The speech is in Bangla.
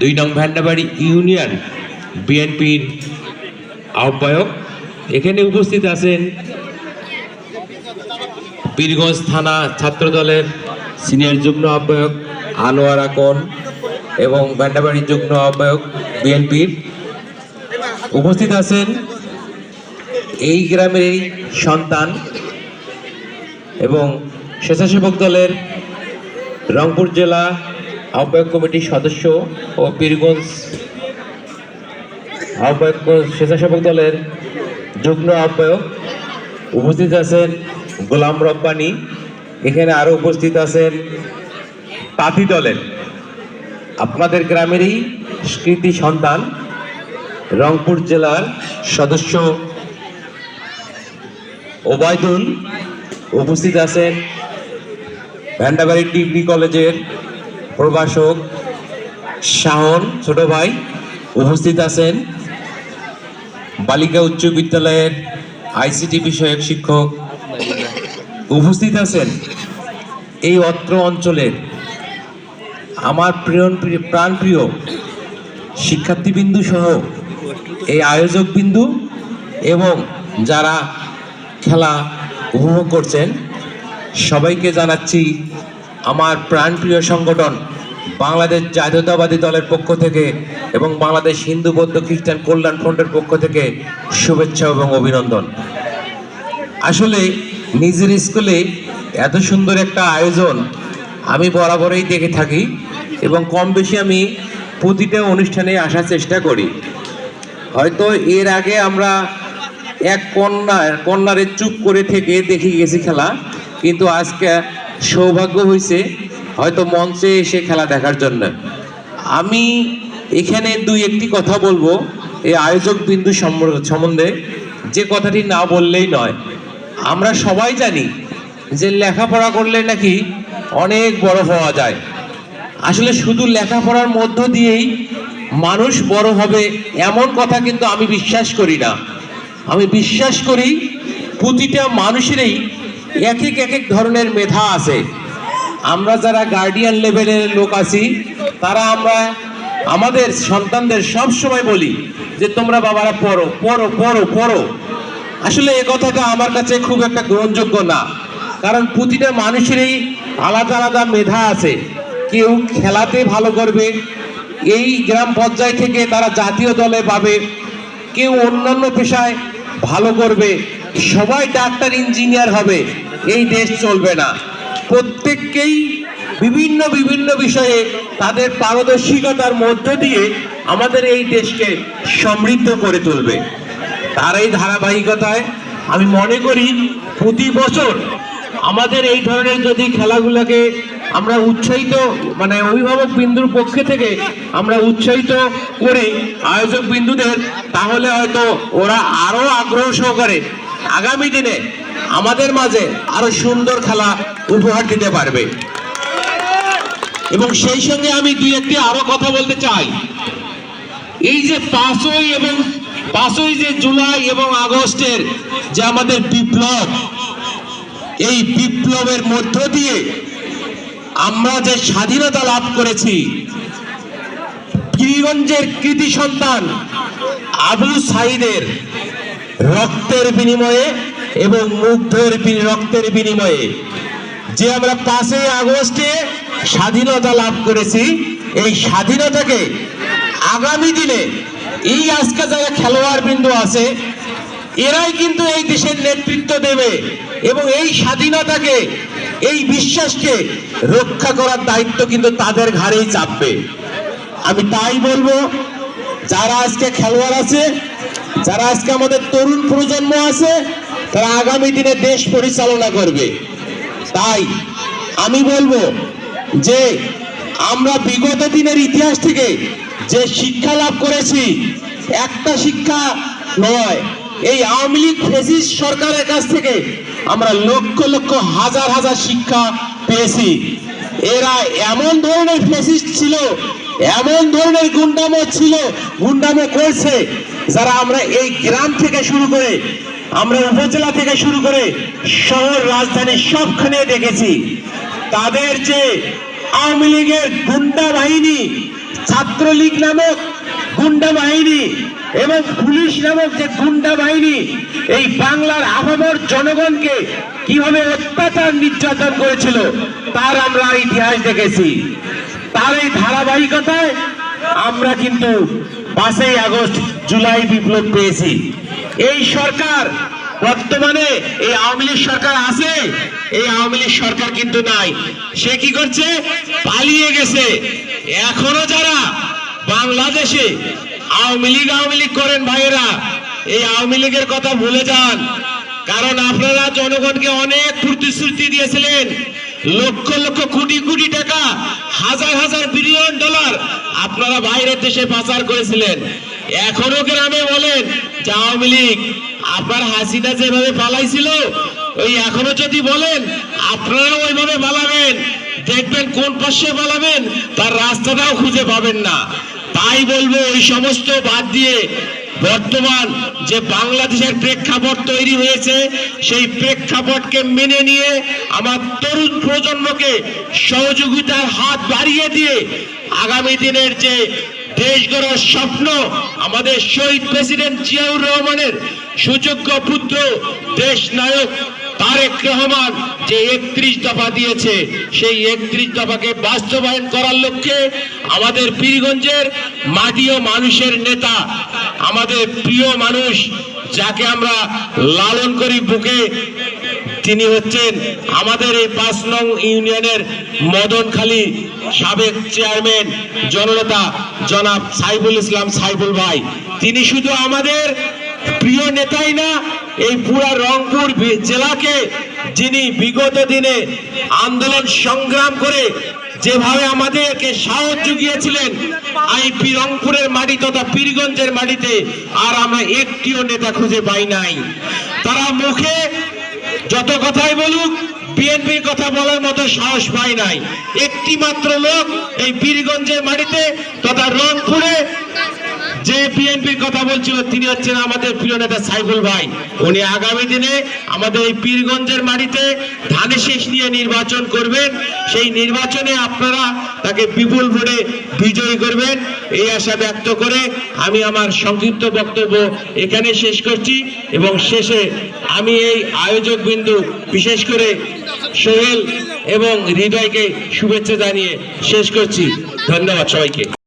দুই নং ভ্যান্ডাবাড়ি ইউনিয়ন বিএনপির আহ্বায়ক। এখানে উপস্থিত আছেন পীরগঞ্জ থানা ছাত্র দলের সিনিয়র যুগ্ম আহ্বায়ক আনোয়ার আকন এবং ভ্যান্ডাবাড়ির যুগ্ম আহ্বায়ক বিএনপির। উপস্থিত আছেন এই গ্রামেরই সন্তান এবং স্বেচ্ছাসেবক দলের রংপুর জেলা আহ্বায়ক কমিটির সদস্য ও পীরগঞ্জ আহ্বায়ক স্বেচ্ছাসেবক দলের যুগ্ম আহ্বায়ক উপস্থিত আছেন গোলাম রব্বানি। এখানে আরও উপস্থিত আছেন তাঁতি দলের আপনাদের গ্রামেরই স্মৃতি সন্তান রংপুর জেলার সদস্য ওবায়দুল। উপস্থিত আছেন ভ্যান্ডাবাড়ি ডিগ্রি কলেজের প্রভাষক শাহন, ছোট ভাই, উপস্থিত আছেন। বালিকা উচ্চ বিদ্যালয়ের আইসিটি বিষয়ক শিক্ষক উপস্থিত আছেন। এই অত্র অঞ্চলের আমার প্রিয় প্রাণপ্রিয় শিক্ষার্থীবিন্দু সহ এই আয়োজক বিন্দু এবং যারা খেলা উপভোগ করছেন, সবাইকে জানাচ্ছি আমার প্রাণপ্রিয় সংগঠন বাংলাদেশ জাতীয়তাবাদী দলের পক্ষ থেকে এবং বাংলাদেশ হিন্দু বৌদ্ধ খ্রিস্টান কল্যাণ ফ্রন্টের পক্ষ থেকে শুভেচ্ছা এবং অভিনন্দন। আসলে নিজের স্কুলে এত সুন্দর একটা আয়োজন আমি বরাবরই দেখে থাকি এবং কম বেশি আমি প্রতিটা অনুষ্ঠানে আসার চেষ্টা করি। হয়তো এর আগে আমরা এক কন্যা কন্যারে চুপ করে থেকে দেখে গেছি খেলা, কিন্তু আজকে সৌভাগ্য হয়েছে হয়তো মঞ্চে এসে খেলা দেখার জন্য। আমি এখানে দুই একটি কথা বলব, এই আয়োজক বিন্দু সম্বন্ধে। যে কথাটি না বললেই নয়। আমরা সবাই জানি যে লেখাপড়া করলে নাকি অনেক বড় হওয়া যায়। আসলে শুধু লেখাপড়ার মধ্য দিয়েই মানুষ বড় হবে এমন কথা কিন্তু আমি বিশ্বাস করি না। আমি বিশ্বাস করি, প্রতিটা মানুষেরই এক এক এক এক ধরনের মেধা আছে। আমরা যারা গার্ডিয়ান লেভেলের লোক আছি, তারা আমরা আমাদের সন্তানদের সব সময় বলি যে, তোমরা বাবারা, পড়ো পড়ো পড়ো পড়ো। আসলে এ কথাটা আমার কাছে খুব একটা গ্রহণযোগ্য না। কারণ প্রতিটা মানুষেরই আলাদা আলাদা মেধা আছে। কেউ খেলাতে ভালো করবে, এই গ্রাম পর্যায় থেকে তারা জাতীয় দলে পাবে। কেউ অন্যান্য পেশায় ভালো করবে। সবাই ডাক্তার, ইঞ্জিনিয়ার হবে, এই দেশ চলবে না। প্রত্যেককেই বিভিন্ন বিভিন্ন বিষয়ে তাদের পারদর্শিকতার মধ্য দিয়ে আমাদের এই দেশকে সমৃদ্ধ করে তুলবে। তার এই ধারাবাহিকতায় আমি মনে করি প্রতি বছর আমাদের এই ধরনের যদি খেলাগুলোকে আমরা উৎসাহিত মানে অভিভাবক বিন্দুর পক্ষে থেকে আমরা উৎসাহিত করি আয়োজক বিন্দুদের, তাহলে হয়তো ওরা আরও আগ্রহ সহকারে আগামী দিনে আমাদের মাঝে আরও সুন্দর খেলা উপহার দিতে পারবে। এবং সেই সঙ্গে আমি দুই একটি আরও কথা বলতে চাই। এই যে পাঁচই এবং পাঁচই যে জুলাই এবং আগস্টের যে আমাদের বিপ্লব, এই বিপ্লবের মধ্য দিয়ে আমরা যে স্বাধীনতা লাভ করেছি, পীরগঞ্জের কৃতি সন্তান আবু সাইদের রক্তের বিনিময়ে এবং মুগ্ধের রক্তের বিনিময়ে। যে আমরা পাঁচই আগস্টে স্বাধীনতা লাভ করেছি, এই স্বাধীনতাকে আগামী দিনে এই আজকে যারা খেলোয়াড় বিন্দু আছে, এরাই কিন্তু এই দেশের নেতৃত্ব দেবে এবং এই স্বাধীনতাকে, এই বিশ্বাসকে রক্ষা করার দায়িত্ব কিন্তু তাদের ঘাড়েই চাপবে। আমি তাই বলব, যারা আজকে খেলোয়াড় আছে যারা আজকে আমাদের তরুণ প্রজন্ম আছে, তারা আগামী দিনে দেশ পরিচালনা করবে। তাই আমি বলব যে আমরা বিগত দিনের ইতিহাস থেকে যে শিক্ষা লাভ করেছি, একটা শিক্ষা নয়, এই আওয়ামী লীগ ফেসিস সরকারের কাছ থেকে আমরা লক্ষ লক্ষ হাজার হাজার শিক্ষা পেয়েছি। এরা এমন ধরনের ফেসিস্ট ছিল, এমন ধরনের গুন্ডামো ছিল, গুন্ডামো করছে যারা আমরা এই গ্রাম থেকে শুরু করে, আমরা উপজেলা থেকে শুরু করে শহর, রাজধানী সবখানে দেখেছি। তাদের যে আওয়ামী লীগের গুন্ডা বাহিনী, ছাত্রলীগ নামক গুন্ডা বাহিনী এবং পুলিশ নামক যে গুন্ডা বাহিনী, এই বাংলার আপামর জনগণকে কীভাবে অত্যাচার নির্যাতন করেছিল, তার আমরা ইতিহাস দেখেছি। তার এই ধারাবাহিকতায় আমরা কিন্তু পাঁচই আগস্ট জুলাই বিপ্লব পেয়েছি। এই সরকার বর্তমানে এই আওয়ামী লীগ সরকার আছে, এই আওয়ামী লীগ সরকার কিন্তু নাই। সে কি করছে? পালিয়ে গেছে। এখনও যারা বাংলাদেশে আওয়ামী লীগ আওয়ামী লীগ করেন ভাইয়েরা, এই আওয়ামী লীগের কথা ভুলে যান। কারণ আপনারা জনগণকে অনেক প্রতিশ্রুতি দিয়েছিলেন। লক্ষ লক্ষ, কোটি কোটি টাকা, হাজার হাজার বিলিয়ন ডলার আপনারা বাইরের দেশে পাচার করেছিলেন। এখনও গ্রামে বলেন আওয়ামী লীগ, আপনার হাসিনা যেভাবে পালাইছিল ওই এখনও যদি বলেন, আপনারাও ওইভাবে পালাবেন দেখবেন কোন পাশে পালাবেন তার রাস্তাটাও খুঁজে পাবেন না। তাই বলব, ওই সমস্ত বাদ দিয়ে বর্তমান যে বাংলাদেশের প্রেক্ষাপট তৈরি হয়েছে, সেই প্রেক্ষাপটকে মেনে নিয়ে আমার তরুণ প্রজন্মকে সহযোগিতার হাত বাড়িয়ে দিয়ে আগামী দিনের যে দেশ গড়ার স্বপ্ন আমাদের শহীদ প্রেসিডেন্ট জিয়াউর রহমানের সুযোগ্য পুত্র, দেশ নায়ক তারেক রহমান যে একত্রিশ দফা দিয়েছে, সেই একত্রিশ দফাকে বাস্তবায়ন করার লক্ষ্যে আমাদের পীরগঞ্জের মাটি ও মানুষের নেতা, আমাদের প্রিয় মানুষ, যাকে আমরা লালন করি বুকে তিনি হচ্ছেন আমাদের এই পাঁচ নং ইউনিয়নের মদনখালী সাবেক চেয়ারম্যান জননেতা জনাব সাইফুল ইসলাম সাইফুল ভাই। তিনি শুধু আমাদের প্রিয় নেতাই না, এই পুরা রংপুর জেলাকে যিনি বিগত দিনে আন্দোলন সংগ্রাম করে যেভাবে আমাদেরকে সাহস জুগিয়েছিলেন এই রংপুরের মাটি তথা পীরগঞ্জের মাটিতে, আর আমরা একটিও নেতা খুঁজে পাই নাই। তারা মুখে যত কথাই বলুক, বিএনপির কথা বলার মতো সাহস পাই নাই। একটি মাত্র লোক এই বীরগঞ্জের মাটিতে তথা রংপুরে বিএনপির কথা বলছিল, তিনি হচ্ছেন আমাদের প্রিয় নেতা সাইফুল ভাই। উনি আগামী দিনে আমাদের এই পীরগঞ্জের মাটিতে ধানের শেষ নিয়ে নির্বাচন করবেন। সেই নির্বাচনে আপনারা তাকে বিপুল ভোটে বিজয়ী করবেন। এই আশা ব্যক্ত করে আমি আমার সংক্ষিপ্ত বক্তব্য এখানে শেষ করছি এবং শেষে আমি এই আয়োজক বিন্দু, বিশেষ করে সোহেল এবং হৃদয়কে শুভেচ্ছা জানিয়ে শেষ করছি। ধন্যবাদ সবাইকে।